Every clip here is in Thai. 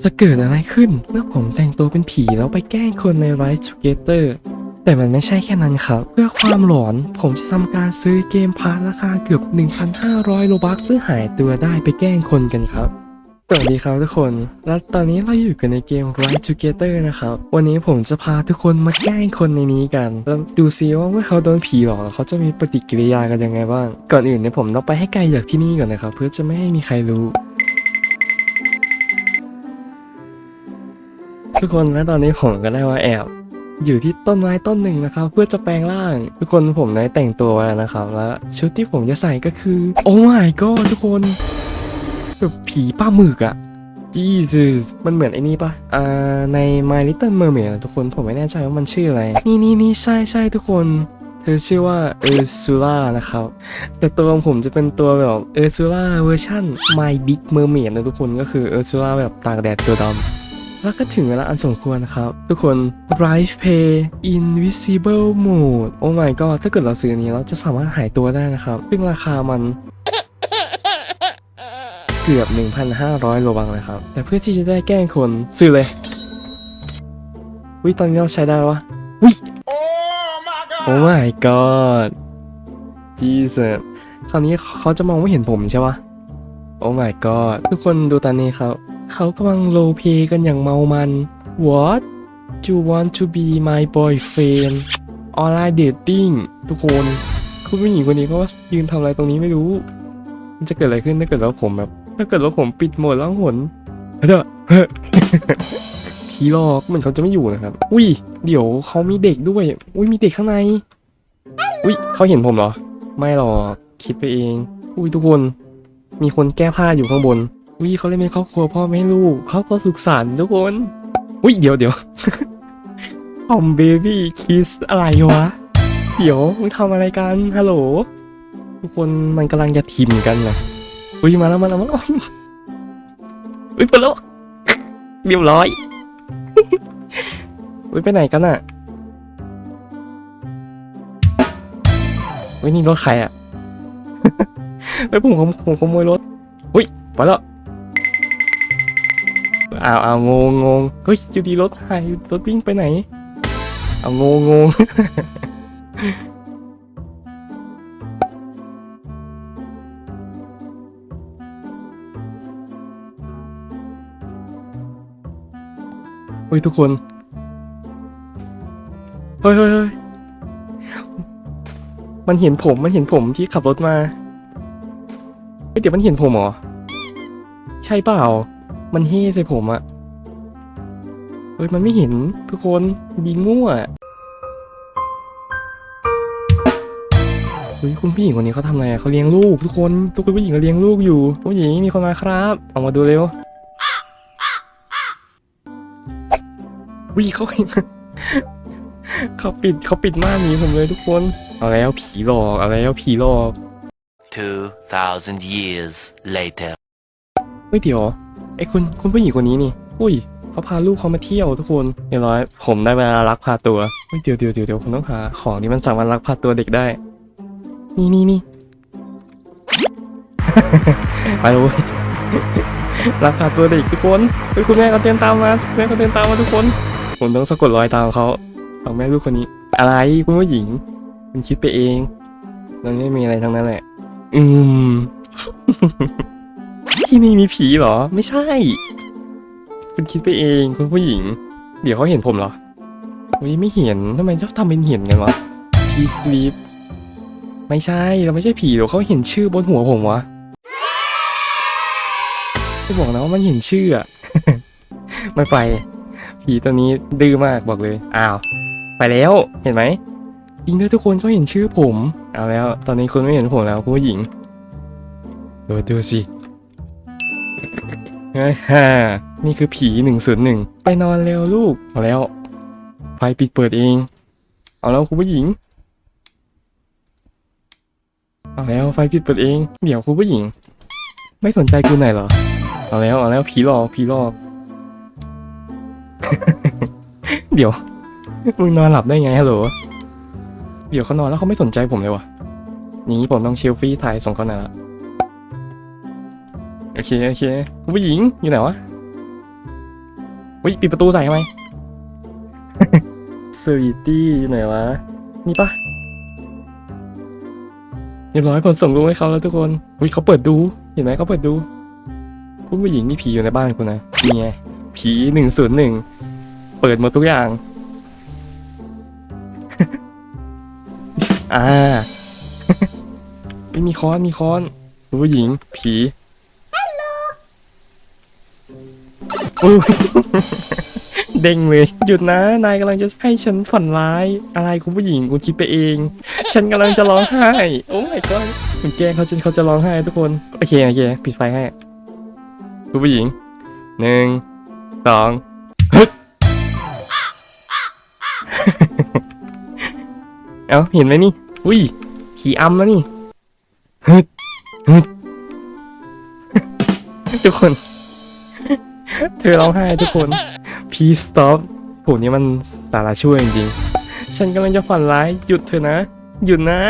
จะเกิดอะไรขึ้นเมื่อผมแต่งตัวเป็นผีแล้วไปแกล้งคนใน Rise Together แต่มันไม่ใช่แค่นั้นครับ เพื่อความหลอนผมจะทำการซื้อเกมพาร์ทราคาเกือบ 1,500 โลบัคเพื่อหายตัวได้ไปแกล้งคนกันครับสวัสดีครับทุกคน และตอนนี้เราอยู่กันในเกม Rise Together นะครับ วันนี้ผมจะพาทุกคนมาแกล้งคนในนี้กัน แล้วดูซิว่าเมื่อเขาโดนผีหลอกเขาจะมีปฏิกิริยากันยังไงบ้าง ก่อนอื่นเนี่ยผมต้องไปให้ไกลจากที่นี่ก่อนนะครับ เพื่อจะไม่ให้มีใครรู้ ทุกคนและตอนนี้ผมก็ได้มาแอบ อยู่ที่ต้นไม้ต้นหนึ่งนะครับ เพื่อจะแปลงร่าง ทุกคนผมได้แต่งตัวแล้วนะครับ แล้วชุดที่ผมจะใส่ก็คือ โอ้ my god ทุกคนแบบผีป้าหมึกอะ Jesus มันเหมือนไอ้นี่ปะอ่า ใน My Little Mermaid อะทุกคน ผมไม่แน่ใจว่ามันชื่ออะไร นี่นี่นี่ใช่ใช่ทุกคน เธอชื่อว่าเออร์ซูล่านะครับ แต่ตัวของผมจะเป็นตัวแบบเออร์ซูล่าเวอร์ชัน My Big Mermaid นะทุกคน ก็คือเออร์ซูล่าแบบตากแดดตัวดำ แล้วก็ถึงเวลาอันสมควรนะครับ ทุกคน Bright Pay Invisible Mode โอ้ my god ถ้าเกิดเราซื้ออนนี้เราจะสามารถหายตัวได้นะครับ ซึ่งราคามันเกือบ 1,500 โลบังเลยครับ แต่เพื่อที่จะได้แกล้งคนซื้อเลย วิตอนนี้เราใช้ได้วะวิโอ้ my god Jesus คราวนี้เขาจะมองไม่เห็นผมใช่ปะโอ้ my god ทุกคนดูตอนนี้ครับ เขากำลังโลเพกันอย่างเมามัน What you want to be my boyfriend online dating ทุกคนคุณผู้หญิงคนนี้เขายืนทำอะไรตรงนี้ไม่รู้ มันจะเกิดอะไรขึ้นถ้าเกิดว่าผมแบบ ถ้าเกิดว่าผมปิดโหมดแล้วหนเด้อผีหลอกเหมือนเขาจะไม่อยู่นะครับ อุ้ย เดี๋ยวเขามีเด็กด้วย อุ้ยมีเด็กข้างใน อุ้ยเขาเห็นผมเหรอ ไม่หรอก คิดไปเอง อุ้ยทุกคน มีคนแก้ผ้าอยู่ข้างบน อุ้ยเขาเล่นเป็นครอบครัวพ่อแม่ลูกเขาก็สุขสันต์ทุกคนอุ้ยเดี๋ยวเดี๋ยวออมเบบี้คิสอะไรวะ เดี๋ยวมึงทำอะไรกันฮัลโหลทุกคนมันกำลังจะทิมกันนะอุ้ยมาแล้วมาแล้วมาแล้วอุ้ยไปแล้วเรียบร้อยอุ้ยไปไหนกันอะอุ้ยนี่รถใครอะเฮ้ยผมขโมผมขโมยรถอุ้ยไปแล้ว อ้าวอ้าวงงงงเฮ้ยจูดีรถหายรถวิ่งไปไหนเอางงงงเฮ้ยทุกคน เฮ้ยเฮ้ยเฮ้ยมันเห็นผมมันเห็นผมที่ขับรถมาเฮ้ยเดี๋ยวมันเห็นผมเหรอ ใช่เปล่า มันเฮ่ใส่ผมอะเฮ้ย มันไม่เห็นทุกคนยิงมั่วเฮ้ยคุณผู้หญิงคนนี้เขาทำอะไรอะเขาเลี้ยงลูก ทุกคน ทุกคนผู้หญิงเขาเลี้ยงลูกอยู่ ผู้หญิงมีคนมาครับ ออกมาดูเร็ววิเขาเขาปิดเขาปิดม่านหนีผมเลยทุกคน เอาแล้วผีหลอก เอาแล้วผีหลอก2,000 years later. เฮ้ยเดี๋ยว ไอ้คุณคุณผู้หญิงคนนี้นี่ อุ้ยเขาพาลูกเขามาเที่ยวทุกคนเรียบร้อย ผมได้เวลาลักพาตัวเดี๋ยวเดี๋ยวเดี๋ยวเดี๋ยวผมต้องหาของที่มันสามารถลักพาตัวเด็กได้ นี่นี่นี่ไปเลยลักพาตัวเด็กทุกคนเฮ้ยคุณแม่เขาเตือนตามมาแม่เขาเตือนตามมาทุกคน ผมต้องสะกดรอยตามเขาเอาแม่ลูกคนนี้ อะไรคุณผู้หญิงคุณคิดไปเองมันไม่มีอะไรทั้งนั้นแหละ อืม ที่นี่มีผีเหรอ ไม่ใช่ คุณคิดไปเองคุณผู้หญิง เดี๋ยวเขาเห็นผมเหรอเฮ้ไม่เห็นทำไมชอบทำเป็นเห็นกันวะพีสลีปไม่ใช่เราไม่ใช่ผีเดี๋ยวเขาเห็นชื่อบนหัวผมวะจะบอกนะว่ามันเห็นชื่ออะไม่ไป ผีตัวนี้ดื้อมากบอกเลยอ้าวไปแล้วเห็นไหมจริงด้วยทุกคนก็เห็นชื่อผม เอาแล้ว ตอนนี้คุณไม่เห็นผมแล้วคุณผู้หญิงดูดูสิ ฮ่านี่คือผีหนึ่งศูนย์หนึ่งไปนอนเร็วลูกเอาแล้ว ไฟปิดเปิดเอง เอาแล้วคุณผู้หญิง เอาแล้วไฟปิดเปิดเอง เดี๋ยวคุณผู้หญิง ไม่สนใจกูหน่อยเหรอ เอาแล้วเอาแล้วผีหลอกผีหลอก เดี๋ยว มึงนอนหลับได้ไงฮัลโหล เดี๋ยวเขานอนแล้วเขาไม่สนใจผมเลยวะอย่างนี้ผมต้องเชลฟี่ถ่ายส่งเขาหน่อยละ โอเคโอเคคุณผู้หญิงอยู่ไหนวะอุ้ยปิดประตูใส่ทำไมสวีตี้อยู่ไหนวะนี่ปะเรียบร้อยผมส่งรูปให้เขาแล้วทุกคนอุ้ยเขาเปิดดูเห็นไหมเขาเปิดดูคุณผู้หญิงมีผีอยู่ในบ้านคุณนะนี่ไงผีหนึ่งศูนย์หนึ่งเปิดหมดทุกอย่าง อ่าไม่มีค้อนมีค้อนคุณผู้หญิงผี อุ้ยเด้งเลยหยุดนะ นายกำลังจะให้ฉันฝันร้าย อะไรคุณผู้หญิงคุณคิดไปเอง ฉันกำลังจะร้องไห้ โอ้ my god คุณแกล้งเขาจนเขาจะร้องไห้ทุกคน โอเคโอเคปิดไฟให้ คุณผู้หญิงหนึ่งสองฮึดเอ้าเห็นไหมนี่ อุ้ย ขี่อำแล้วนี่ฮึดฮึดทุกคน เธอร้องไห้ทุกคน please stop ผมนี่มันสาระช่วยจริงๆ ฉันกำลังจะฝันร้าย หยุดเถอนะ หยุดนะ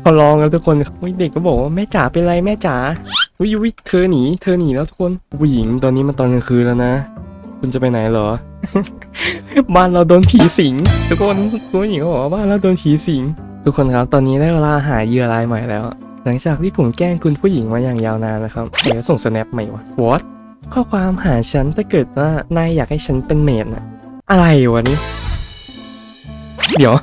เขาร้องแล้วทุกคนเด็กก็บอกว่าแม่จ๋าเป็นไรแม่จ๋าวิวิเธอหนี เธอหนีแล้วทุกคนผู้หญิงตอนนี้มันตอนกลางคืนแล้วนะ คุณจะไปไหนเหรอ บ้านเราโดนผีสิง ทุกคนผู้หญิงก็บอกว่าบ้านเราโดนผีสิง ทุกคนครับ ตอนนี้ได้เวลาหาเหยื่อรายใหม่แล้ว หลังจากที่ผมแกล้งคุณผู้หญิงมาอย่างยาวนานนะครับเดี๋ยวส่งสแนปใหม่วะ what ข้อความหาฉันถ้าเกิดว่านายอยากให้ฉันเป็นเมดนะอะไรวะนี่เดี๋ยว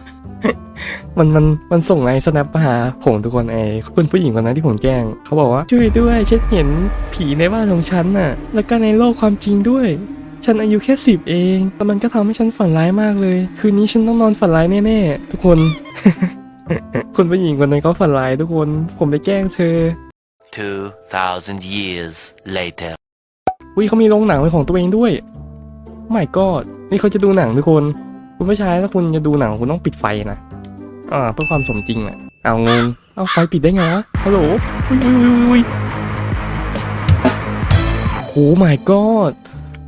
มันมันมันส่งไอ้สแนปมาหาผมทุกคนไอ้คุณผู้หญิงคนนั้นที่ผมแกล้งเขาบอกว่าช่วยด้วยฉันเห็นผีในบ้านของฉันน่ะ แล้วก็ในโลกความจริงด้วย ฉันอายุแค่สิบเอง แต่มันก็ทำให้ฉันฝันร้ายมากเลย คืนนี้ฉันต้องนอนฝันร้ายแน่ๆทุกคน คุณผู้หญิงคนนั้นเขาฝันร้ายทุกคน ผมไปแกล้งเธอ2,000 years later. วิเขามีโรงหนังเป็นของตัวเองด้วยไม่ก็นี่เขาจะดูหนังทุกคน คุณผู้ชายถ้าคุณจะดูหนังคุณต้องปิดไฟนะอ่าเพื่อความสมจริงแหละเอางงเอาไฟปิดได้ไงวะฮัลโหลอุ้ยอุ้ยอุ้ยอุ้ยโอ้ my god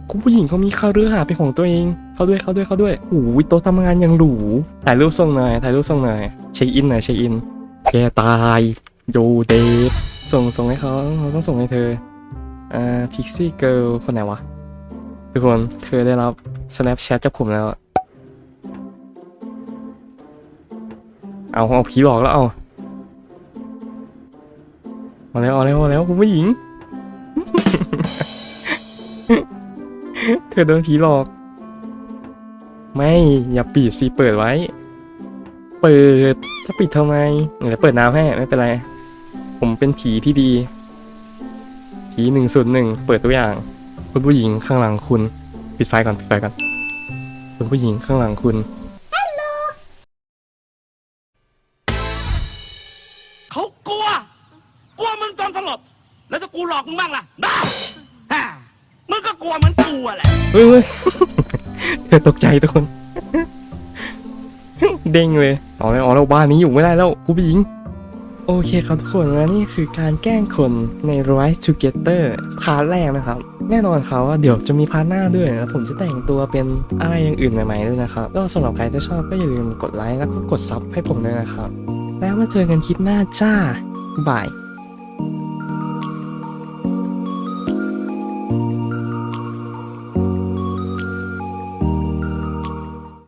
คุณผู้หญิงเขามีคาเรือหาเป็นของตัวเองเขาด้วยเขาด้วยเขาด้วยโอ้ยโต๊ะทำงานยังหรูถ่ายรูปส่งหน่อยถ่ายรูปส่งหน่อยเช็คอินหน่อยเช็คอินแกตายโยเดทส่งส่งให้เขาเราต้องส่งให้เธอ อ่าพิกซี่เกิลคนไหนวะ ทุกคน เธอได้รับ Snapchat จากผมแล้ว เอาเอาผีหลอกแล้วเอาเอาแล้วเอาแล้วเอาแล้วคุณผู้หญิง เธอโดนผีหลอก ไม่อย่าปิดสิเปิดไว้ เปิดถ้าปิดทำไมเดี๋ยวเปิดน้ำให้ไม่เป็นไร ผมเป็นผีที่ดี ผีหนึ่งศูนย์หนึ่งเปิดตัวอย่าง คุณผู้หญิงข้างหลังคุณ ปิดไฟก่อนปิดไฟก่อนคุณผู้หญิงข้างหลังคุณเขากลัว กลัวมึงจนสลบ แล้วจะกูหลอกมึงบ้างล่ะได้ฮ่ามึงก็กลัวเหมือนกูอะแหละเฮ้ยเฮ้ยเธอตกใจทุกคน เด้งเลยเอาแล้วเอาแล้วบ้านนี้อยู่ไม่ได้แล้วคุณผู้หญิง โอเคครับทุกคนและนี่คือการแกล้งคนใน Rise Together พาร์ทแรกนะครับ แน่นอนครับว่าเดี๋ยวจะมีพาร์ทหน้าด้วยนะผมจะแต่งตัวเป็นอะไรอย่างอื่นใหม่ๆด้วยนะครับ ก็สำหรับใครที่ชอบก็อย่าลืมกดไลค์แล้วก็กดซับให้ผมด้วยนะครับ แล้วมาเจอกันคลิปหน้าจ้าบาย